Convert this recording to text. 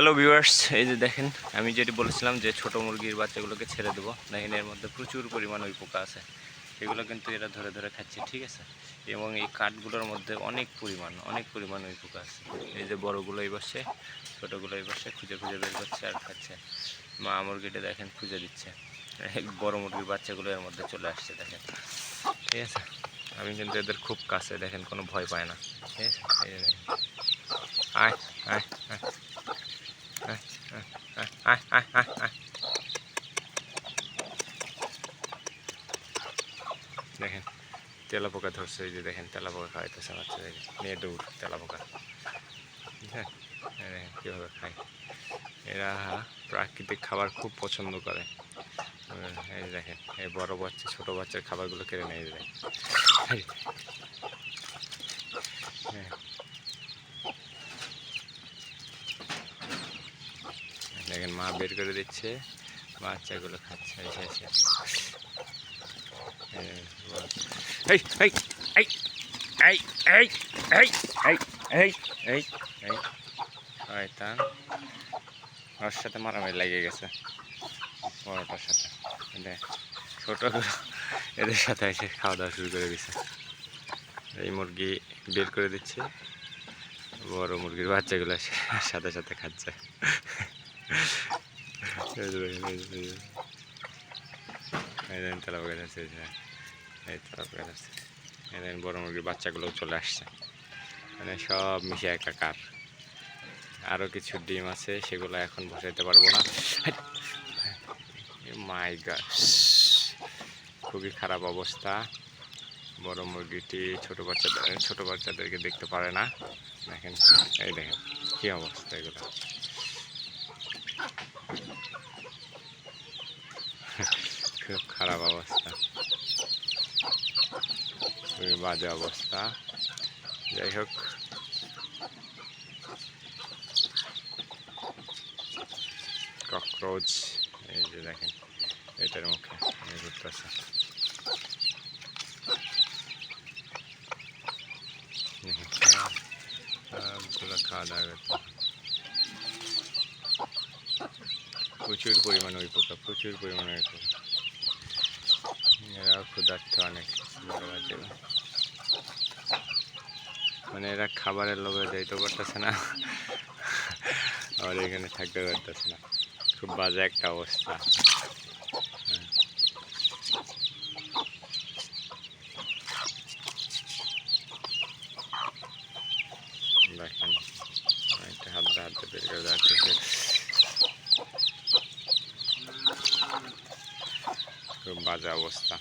Hello viewers এই যে দেখেন, আমি যেটি বলেছিলাম যে ছোট মুরগির বাচ্চাগুলোকে ছেড়ে দেবো। দেখেন, এর মধ্যে প্রচুর পরিমাণ ওই পোকা আছে। এগুলো কিন্তু এরা ধরে ধরে খাচ্ছে, ঠিক আছে? এবং এই কাঠগুলোর মধ্যে অনেক পরিমাণ অনেক পরিমাণ ওই পোকা আছে। এই যে বড়গুলো এই বসে ছোটোগুলো বসে খুঁজে খুঁজে বের করছে আর খাচ্ছে। মা মুরগিটা দেখেন খুঁজে দিচ্ছে। বড় মুরগির বাচ্চাগুলো এর মধ্যে চলে আসছে, দেখেন। ঠিক আছে? আমি কিন্তু এদের খুব কাছে, দেখেন, কোনো ভয় পায় না। ঠিক আছে? এই দেখেন। আয় আয় আয়। দেখেন, তেলা পোকা ধরছে, এই যে দেখেন, তেলা পোকা খাওয়াইতেছে বাচ্চা দেখেন মেয়ে দৌড়, তেলা পোকা। হ্যাঁ দেখেন কীভাবে খায়। এরা প্রাকৃতিক খাবার খুব পছন্দ করে। এই দেখেন, এই বড় বাচ্চা, ছোটো বাচ্চার খাবারগুলো কেড়ে নেয় দেখেন। দেখেন মা বের করে দিচ্ছে বাচ্চাগুলো খাচ্ছে আচ্ছা আচ্ছা ওর সাথে মারামারি লেগে গেছে বড়টার সাথে ছোটগুলো এদের সাথে এসে খাওয়া দাওয়া শুরু করে দিছে এই মুরগি বের করে দিচ্ছে বড় মুরগির বাচ্চাগুলো সাথে সাথে খাচ্ছে এই বড় মুরগির বাচ্চাগুলোও চলে আসছে মানে সব মিশে একাকার আরও কিছু ডিম আছে সেগুলো এখন বসাইতে পারব না মাই গাছ খুবই খারাপ অবস্থা বড় মুরগিটি ছোট বাচ্চাদের ছোট বাচ্চাদেরকে দেখতে পারে না দেখেন এই দেখেন কী অবস্থা এগুলো খুব খারাপ অবস্থা খুবই বাজে অবস্থা যাই হোক ককরোচ এই যে দেখেন এটার মুখে ঘুরতেছে খাওয়া দাওয়া করতে প্রচুর পরিমাণে ওই পোকা, প্রচুর পরিমাণে ওই পোকা। এরা ক্ষুধার্থ অনেক মানে এরা খাবারের লোভে যাইতে পারতেছে না। আর এখানে থাকতে পারতেছে না। খুব বাজে একটা অবস্থা হ্যাঁ। দেখেন একটা হাত দিয়ে হাত দিয়ে বের করে যাচ্ছে খুব বাজে অবস্থা।